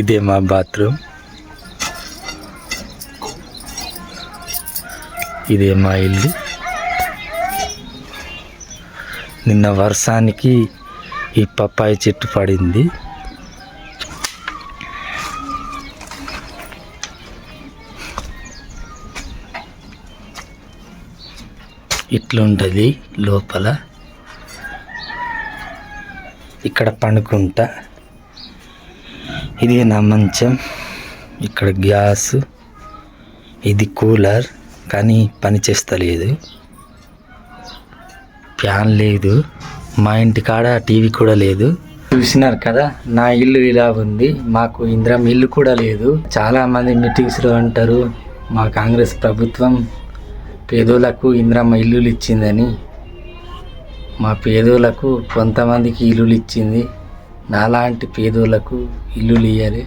ఇదే మా బాత్రూమ్. ఇదే మా ఇల్లు. నిన్న వర్షానికి ఈ పప్పాయి చెట్టు పడింది. ఇట్లుంటుంది లోపల. ఇక్కడ పండుకుంటా. ఇది నా మంచం ఇక్కడ గ్యాస్ ఇది కూలర్ కానీ పని చేస్తలేదు. ఫ్యాన్ లేదు మా ఇంటి కాడ టీవీ కూడా లేదు. చూసినారు కదా నా ఇల్లు ఇలా ఉంది మాకు ఇంద్రం ఇల్లు కూడా లేదు. చాలామంది మీటింగ్స్లో అంటారు మా కాంగ్రెస్ ప్రభుత్వం పేదోళ్ళకు ఇంద్రమ్మ ఇల్లులు ఇచ్చిందని. మా పేదోళ్ళకు కొంతమందికి ఇల్లులు ఇచ్చింది. నాలాంటి పేదోళ్ళకు ఇల్లులు ఇయ్యాలి